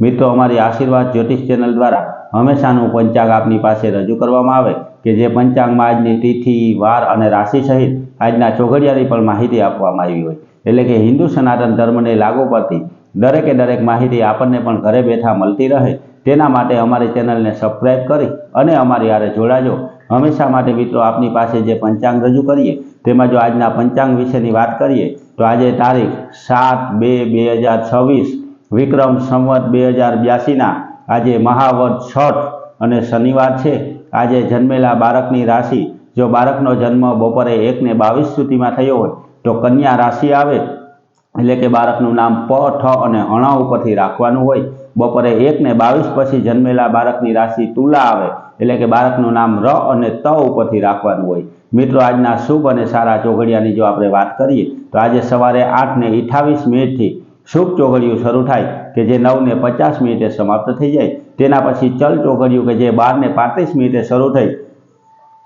મિત્રો, અમારી આશીર્વાદ જ્યોતિષ ચેનલ દ્વારા હંમેશાનું પંચાંગ આપની પાસે રજૂ કરવામાં આવે કે જે પંચાંગમાં આજની તિથિ, વાર અને રાશિ સહિત આજના ચોઘડિયાની પણ માહિતી આપવામાં આવી હોય. એટલે કે હિન્દુ સનાતન ધર્મને લાગુ પડતી દરેકે દરેક માહિતી આપણને પણ ઘરે બેઠા મળતી રહે. તેના માટે અમારી ચેનલને સબસ્ક્રાઈબ કરી અને અમારી આરે જોડાજો. હંમેશા માટે મિત્રો, આપની પાસે જે પંચાંગ રજૂ કરીએ, તેમાં જો આજના પંચાંગ વિશેની વાત કરીએ, તો આજે તારીખ સાત બે બે હજાર છવ્વીસ વિક્રમ સંવત બે હજાર બ્યાસીના આજે મહાવત છઠ અને શનિવાર છે. આજે જન્મેલા બાળકની રાશિ, જો બાળકનો જન્મ બપોરે એકને બાવીસ સુધીમાં થયો હોય, તો કન્યા રાશિ આવે. એટલે કે બાળકનું નામ પ, ઠ અને અણા ઉપરથી રાખવાનું હોય. બપોરે એકને બાવીસ પછી જન્મેલા બાળકની રાશિ તુલા આવે. એટલે કે બાળકનું નામ ર અને ત ઉપરથી રાખવાનું હોય. મિત્રો, આજના શુભ અને સારા ચોઘડિયાની જો આપણે વાત કરીએ, તો આજે સવારે આઠને અઠાવીસ મિનિટથી શુભ ચોઘડિયું શરૂ થાય કે જે નવને પચાસ મિનિટે સમાપ્ત થઈ જાય. તેના પછી ચલ ચોઘડિયું કે જે બારને પાંત્રીસ મિનિટે શરૂ થઈ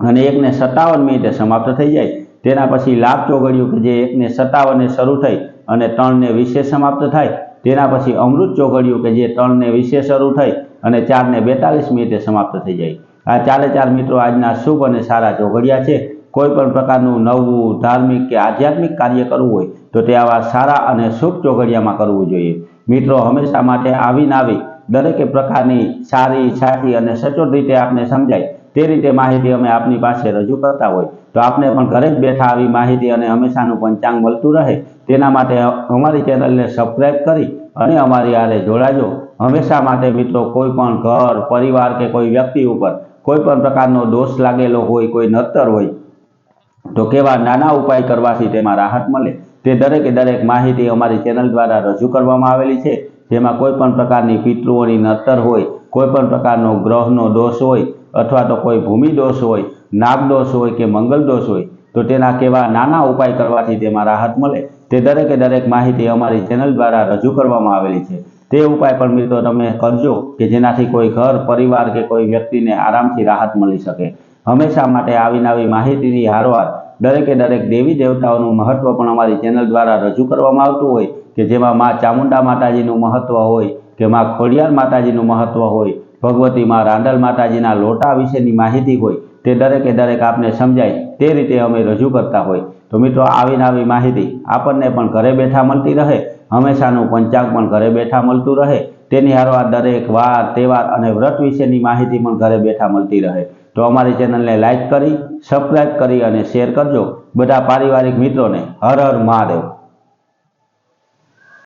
અને એકને સત્તાવન મિનિટે સમાપ્ત થઈ જાય. તેના પછી લાભ ચોઘડિયું કે જે એકને સત્તાવને શરૂ થઈ અને ત્રણને વીસે સમાપ્ત થાય. તેના પછી અમૃત ચોઘડિયું કે જે ત્રણને વીસે શરૂ થઈ અને ચારને બેતાલીસ મિનિટે સમાપ્ત થઈ જાય. આ ચારે ચાર મિત્રો આજના શુભ અને સારા ચોઘડિયા છે. કોઈ પણ પ્રકારનું નવું ધાર્મિક કે આધ્યાત્મિક કાર્ય કરવું હોય તો તે આવા સારા અને શુભ ચોઘડિયામાં કરવું જોઈએ. મિત્રો, હંમેશા માટે આવીને આવી દરેકે પ્રકારની સારી, સાચી અને સચોટ રીતે આપને સમજાય તે રીતે માહિતી અમે આપની પાસે રજૂ કરતા હોય. તો આપને પણ ઘરે જ બેઠા આવી માહિતી અને હંમેશાનું પંચાંગ મળતું રહે. તેના માટે અમારી ચેનલને સબસ્ક્રાઈબ કરી અને અમારી આરે જોડાજો. હંમેશા માટે મિત્રો, કોઈ પણ ઘર, પરિવાર કે કોઈ વ્યક્તિ ઉપર કોઈ પણ પ્રકારનો દોષ લાગેલો હોય, કોઈ નતર હોય તો કેવા નાના ઉપાય કરવાથી તેમાં રાહત મળે? તે દરેકે દરેક માહિતી અમારી ચેનલ દ્વારા રજૂ કરવામાં આવેલી છે. જેમાં કોઈ પ્રકારની પિતૃઓની નતર હોય, કોઈ પ્રકારનો ગ્રહનો દોષ હોય, અથવા તો કોઈ ભૂમિ દોષ હોય, નાગ દોષ હોય કે મંગલ દોષ હોય, તો તેના કેવા નાના ઉપાય કરવાથી તેમાં રાહત મળે, તે દરેકે દરેક માહિતી અમારી ચેનલ દ્વારા રજૂ કરવામાં આવેલી છે. તે ઉપાય પણ મિત્રો તમે કરજો કે જેનાથી કોઈ ઘર, પરિવાર કે કોઈ વ્યક્તિને આરામથી રાહત મળી શકે. હંમેશા માટે આવી માહિતીની હારવાર દરેકે દરેક દેવી દેવતાઓનું મહત્વ પણ અમારી ચેનલ દ્વારા રજૂ કરવામાં આવતું હોય કે જેમાં માં ચામુંડા માતાજીનું મહત્વ હોય, કે મા ખોડિયાર માતાજીનું મહત્વ હોય, ભગવતી માં રાંડલ માતાજીના લોટા વિશેની માહિતી હોય, તે દરેકે દરેક આપને સમજાય તે રીતે અમે રજૂ કરતા હોય. તો મિત્રો, આવીને આવી માહિતી આપણને પણ ઘરે બેઠા મળતી રહે, હંમેશાનું પંચાંગ પણ ઘરે બેઠા મળતું રહે, તેની હારવાર દરેક વાર, તહેવાર અને વ્રત વિશેની માહિતી પણ ઘરે બેઠા મળતી રહે. તો અમારી ચેનલને લાઇક કરી સબસ્ક્રાઈબ કરી અને શેર કરજો. બધા પારિવારિક મિત્રોને હર હર મહાદેવ.